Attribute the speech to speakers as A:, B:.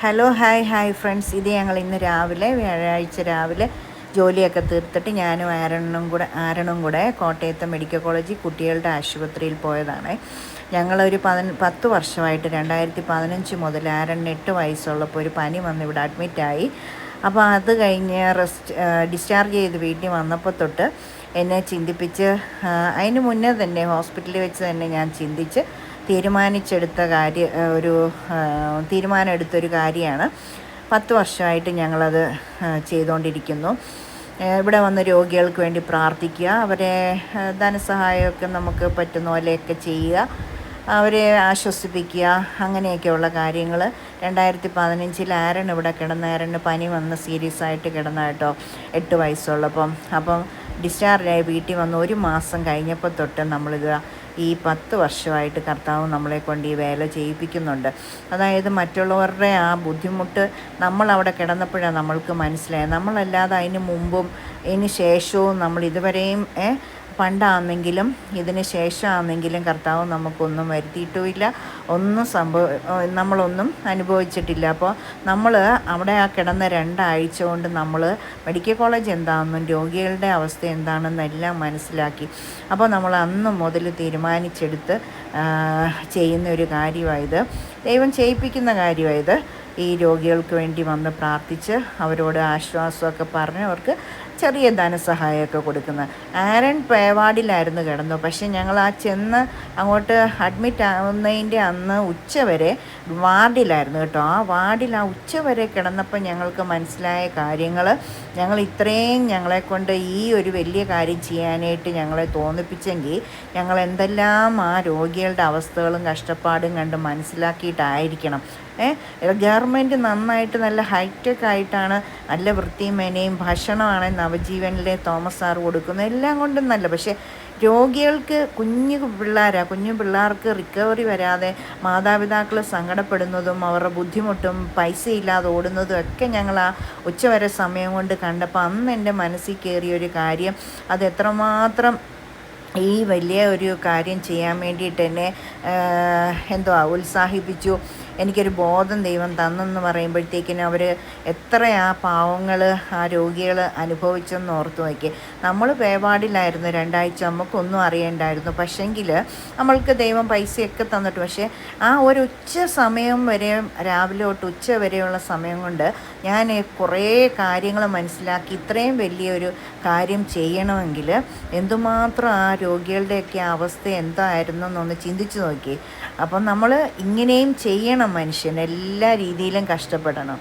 A: Hello hi hi friends ഇത് ഞങ്ങൾ ഇന്ന് രാവിലെ വ്യാഴാഴ്ച രാവിലെ ജോലിയൊക്കെ തീർത്തിട്ട് ഞാനും ആരണും കൂടെ ആരണും കൂടെ കോട്ടയത്തെ മെഡിക്കൽ കോളേജിൽ കുട്ടികളുടെ ആശുപത്രിയിൽ പോയതാണ്. ഞങ്ങളൊരു പതിന പത്ത് വർഷമായിട്ട് രണ്ടായിരത്തി പതിനഞ്ച് മുതൽ ആരണിന് എട്ട് വയസ്സുള്ളപ്പോൾ ഒരു പനി വന്ന് ഇവിടെ അഡ്മിറ്റായി അപ്പോൾ അത് കഴിഞ്ഞ് റെസ്റ്റ് ഡിസ്ചാർജ് ചെയ്ത് വീട്ടിൽ വന്നപ്പോൾ തൊട്ട് എന്നെ ചിന്തിപ്പിച്ച് അതിന് മുന്നേ തന്നെ ഹോസ്പിറ്റലിൽ വെച്ച് തന്നെ ഞാൻ ചിന്തിച്ച് തീരുമാനിച്ചെടുത്ത കാര്യ ഒരു തീരുമാനമെടുത്തൊരു കാര്യമാണ്. പത്ത് വർഷമായിട്ട് ഞങ്ങളത് ചെയ്തുകൊണ്ടിരിക്കുന്നു ഇവിടെ വന്ന് രോഗികൾക്ക് വേണ്ടി പ്രാർത്ഥിക്കുക അവരെ ധനസഹായമൊക്കെ നമുക്ക് പറ്റുന്ന പോലെയൊക്കെ ചെയ്യുക അവരെ ആശ്വസിപ്പിക്കുക അങ്ങനെയൊക്കെയുള്ള കാര്യങ്ങൾ രണ്ടായിരത്തി പതിനഞ്ചിൽ ആരൻ ഇവിടെ കിടന്ന ആരന് പനി വന്ന് സീരിയസ് ആയിട്ട് കിടന്ന കേട്ടോ എട്ട് വയസ്സുള്ളപ്പം. അപ്പം ഡിസ്ചാർജായി വീട്ടിൽ വന്ന് ഒരു മാസം കഴിഞ്ഞപ്പോൾ തൊട്ട് നമ്മളിത് ഈ പത്ത് വർഷമായിട്ട് കർത്താവ് നമ്മളെ കൊണ്ട് ഈ വേല ചെയ്യിപ്പിക്കുന്നുണ്ട്. അതായത് മറ്റുള്ളവരുടെ ആ ബുദ്ധിമുട്ട് നമ്മൾ അവിടെ കിടന്നപ്പോഴാണ് നമ്മൾക്ക് മനസ്സിലായത്. നമ്മളല്ലാതെ അതിന് മുമ്പും ഇതിന് ശേഷവും നമ്മൾ ഇതുവരെയും പണ്ടാണെങ്കിലും ഇതിന് ശേഷമാണെങ്കിലും കർത്താവ് നമുക്കൊന്നും വരുത്തിയിട്ടുമില്ല. ഒന്നും സംഭവ നമ്മളൊന്നും അനുഭവിച്ചിട്ടില്ല. അപ്പോൾ നമ്മൾ അവിടെ ആ കിടന്ന രണ്ടാഴ്ച കൊണ്ട് നമ്മൾ മെഡിക്കൽ കോളേജ് എന്താണെന്നും രോഗികളുടെ അവസ്ഥ എന്താണെന്നും എല്ലാം മനസ്സിലാക്കി. അപ്പോൾ നമ്മൾ അന്ന് മുതൽ തീരുമാനിച്ചെടുത്ത് ചെയ്യുന്ന ഒരു കാര്യമായത് ദൈവം ചെയ്യിപ്പിക്കുന്ന കാര്യമായത് ഈ രോഗികൾക്ക് വേണ്ടി വന്ന് പ്രാർത്ഥിച്ച് അവരോട് ആശ്വാസമൊക്കെ പറഞ്ഞ് അവർക്ക് ചെറിയ ധനസഹായമൊക്കെ കൊടുക്കുന്നത്. ആരൻ പേവാടിലായിരുന്നു കിടന്നു. പക്ഷെ ഞങ്ങൾ ആ ചെന്ന് അങ്ങോട്ട് അഡ്മിറ്റ് ആവുന്നതിന്റെ അന്ന് ഉച്ച വരെ വാർഡിലായിരുന്നു കേട്ടോ. ആ വാർഡിൽ ആ ഉച്ചവരെ കിടന്നപ്പോൾ ഞങ്ങൾക്ക് മനസ്സിലായ കാര്യങ്ങൾ ഞങ്ങൾ ഇത്രയും ഞങ്ങളെക്കൊണ്ട് ഈ ഒരു വലിയ കാര്യം ചെയ്യാനായിട്ട് ഞങ്ങളെ തോന്നിപ്പിച്ചെങ്കിൽ ഞങ്ങൾ എന്തെല്ലാം ആ രോഗികളുടെ അവസ്ഥകളും കഷ്ടപ്പാടും കണ്ട് മനസ്സിലാക്കിയിട്ടായിരിക്കണം. ഗവൺമെന്റ് നന്നായിട്ട് നല്ല ഹൈടെക് ആയിട്ടാണ് നല്ല വൃത്തിയും മേനയും ഭക്ഷണമാണ് നവജീവനിലെ തോമസ് സാർ കൊടുക്കുന്നത്. എല്ലാം കൊണ്ടും നല്ല. പക്ഷേ രോഗികൾക്ക് കുഞ്ഞു പിള്ളേരാ കുഞ്ഞു പിള്ളേർക്ക് റിക്കവറി വരാതെ മാതാപിതാക്കൾ സങ്കടപ്പെടുന്നതും അവരുടെ ബുദ്ധിമുട്ടും പൈസ ഇല്ലാതെ ഓടുന്നതും ഒക്കെ ഞങ്ങൾ ആ ഉച്ചവരെ സമയം കൊണ്ട് കണ്ടപ്പോൾ അന്ന് എന്റെ മനസ്സിൽ കയറിയ ഒരു കാര്യം അത് എത്രമാത്രം ഈ വലിയ ഒരു കാര്യം ചെയ്യാൻ വേണ്ടിയിട്ട് എന്നെ എന്തുവാ ഉത്സാഹിപ്പിച്ചു. എനിക്കൊരു ബോധം ദൈവം തന്നെന്ന് പറയുമ്പോഴത്തേക്കിനും അവർ എത്ര ആ പാവങ്ങൾ ആ രോഗികൾ അനുഭവിച്ചെന്ന് ഓർത്തു നോക്കി. നമ്മൾ പേപാടിലായിരുന്നു രണ്ടാഴ്ച നമുക്കൊന്നും അറിയണ്ടായിരുന്നു. പക്ഷെങ്കിൽ നമ്മൾക്ക് ദൈവം പൈസയൊക്കെ തന്നിട്ട് പക്ഷേ ആ ഒരു ഉച്ച സമയം വരെ രാവിലെ തൊട്ട് ഉച്ച വരെയുള്ള സമയം കൊണ്ട് ഞാൻ കുറേ കാര്യങ്ങൾ മനസ്സിലാക്കി ഇത്രയും വലിയൊരു കാര്യം ചെയ്യണമെങ്കിൽ എന്തുമാത്രം ആ രോഗികളുടെയൊക്കെ അവസ്ഥ എന്തായിരുന്നു എന്നൊന്ന് ചിന്തിച്ചു നോക്കി. അപ്പം നമ്മൾ ഇങ്ങനെയും ചെയ്യണം മനുഷ്യൻ. എല്ലാ രീതിയിലും കഷ്ടപ്പെടണം.